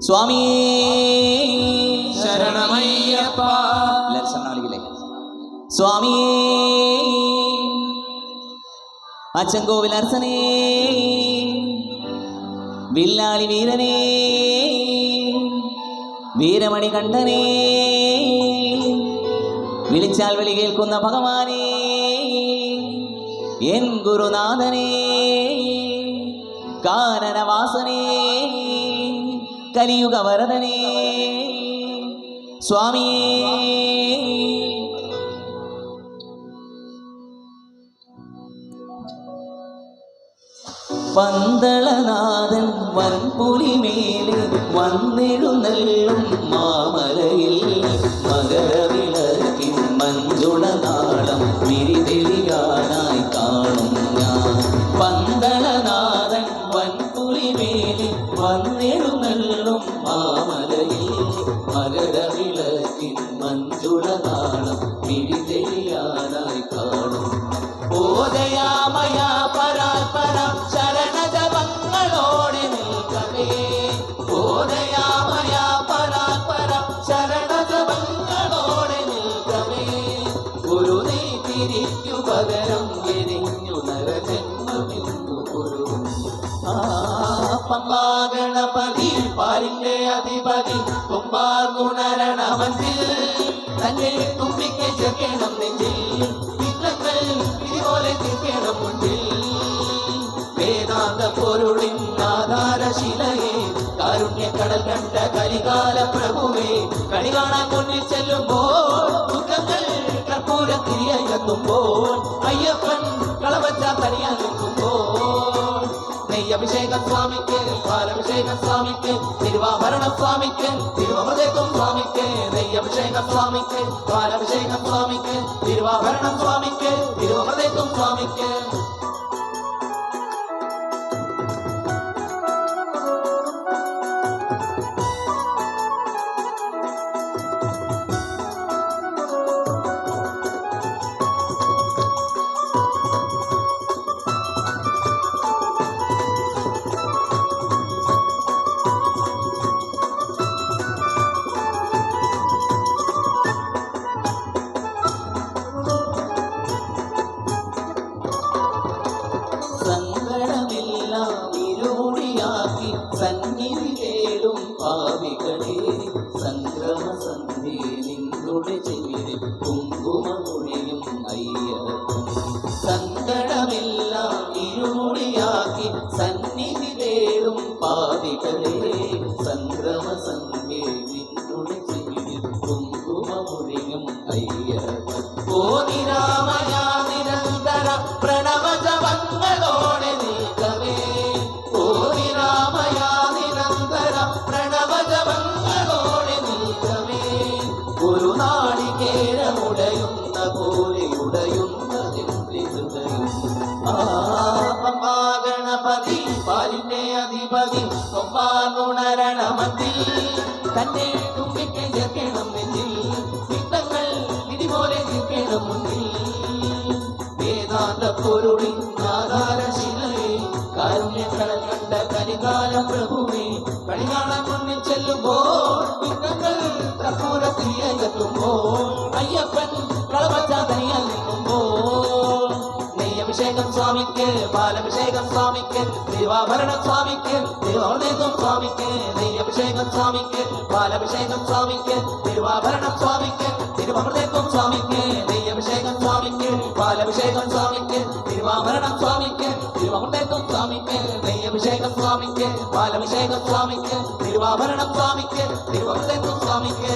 സ്വാമി ശരണമയ്യപ്പ. എല്ലാവരും ശരണം വിളിക്കില്ലേ സ്വാമി അച്ചൻകോവിൽ അർച്ചനേ. വില്ലാളി വീരനേ. വീരമണി കണ്ഠനേ വിളിച്ചാൽ വിളി കേൾക്കുന്ന ഭഗവാനേ. എൻ ഗുരുനാഥനേ. കാനനവാസനേ. കലിയുഗ വരദനേ. സ്വാമിയേ പന്തളനാഥൻ വൻപുലിമേലെ വന്നെഴുന്നള്ളും മാമലയിൽ മകരവിളക്കിൻ മഞ്ജുളനാളം വിരിതെളിയാനായി കാണും ഞാൻ. പന്തളനാഥൻ വൻപുലിമേലെ വന്നെഴുന്നള്ളും മാമലയിൽ മകരവിളക്കിൻ മഞ്ജുളനാളം അധിപതി കുമ്പാർ ഗുണരണമഞ്ചിൽ തന്നെ തുമ്പിക്ക് ചേർക്കണം നെഞ്ചിൽ. വിഘ്നങ്ങൾ ഇതുപോലെ തീർക്കണം മുന്നിൽ വേദാന്ത പൊരുളിൻ ആധാരശിലയെ കാരുണ്യക്കടൽ കണ്ട കരികാല പ്രഭുവേ കണി കാണാൻ മുന്നിൽ ചെല്ലുമ്പോൾ ദുഃഖങ്ങൾ കർപ്പൂര തിരിയെത്തുമ്പോൾ അയ്യപ്പൻ കളവച്ച തനിയാ നിൽക്കുമ്പോൾ നെയ്യഭിഷേകം സ്വാമിക്ക് പാലഭിഷേക സ്വാമിക്ക് തിരുവാഭരണ സ്വാമിക്ക് തിരുവമൃതത്വം സ്വാമിക്ക് നെയ്യഭിഷേകം സ്വാമിക്ക് പാലഭിഷേക സ്വാമിക്ക് തിരുവാഭരണം സ്വാമിക്ക് തിരുവമൃതത്വം സ്വാമിക്ക് നിങ്ങളുടെ ചെവിയിൽ കുങ്കുമൊഴിയും അയ്യപ്പൻ സങ്കടമെല്ലാം ഇരുമുടിയാക്കി സന്നിധി തേടും പാവികളെ സംക്രമ സന്ധി നിങ്ങളുടെ ചെവിയിൽ കുങ്കുമൊഴിയും അയ്യപ്പൻ ഓ അധിപതി കൊമ്പാനുണരണമതിൽ തന്നെ തുമ്പിക്ക് ചേർക്കണം നെഞ്ചിൽ. വിഘ്നങ്ങൾ ഇതുപോലെ തീർക്കണം മുന്നിൽ. വേദാന്ത പൊരുളിൻ ആധാരശിലയെ കാരുണ്യക്കടൽ കണ്ട കരികാല പ്രഭുവേ കണി കാണാൻ മുന്നിൽ ചെല്ലുമ്പോൾ വിഘ്നങ്ങൾ കർപ്പൂരത്തിരിയെത്തുമ്പോൾ അയ്യപ്പൻ കളവച്ച സ്വാമിക്ക് പാലഭിഷേകം സ്വാമിക്ക് തിരുവാഭരണം സ്വാമിക്ക് തിരുവോദയം സ്വാമിക്ക് നെയ്യഭിഷേകം സ്വാമിക്ക് പാലഭിഷേകം സ്വാമിക്ക് തിരുവാഭരണം സ്വാമിക്ക് തിരുവമൃതത്വം സ്വാമിക്ക് നെയ്യഭിഷേകം സ്വാമിക്ക് പാലഭിഷേകം സ്വാമിക്ക് തിരുവാഭരണം സ്വാമിക്ക് തിരുവമൃതത്വം സ്വാമിക്ക് നെയ്യഭിഷേകം സ്വാമിക്ക് പാലഭിഷേകം സ്വാമിക്ക് തിരുവാഭരണം സ്വാമിക്ക് തിരുവമൃതത്വം സ്വാമിക്ക്.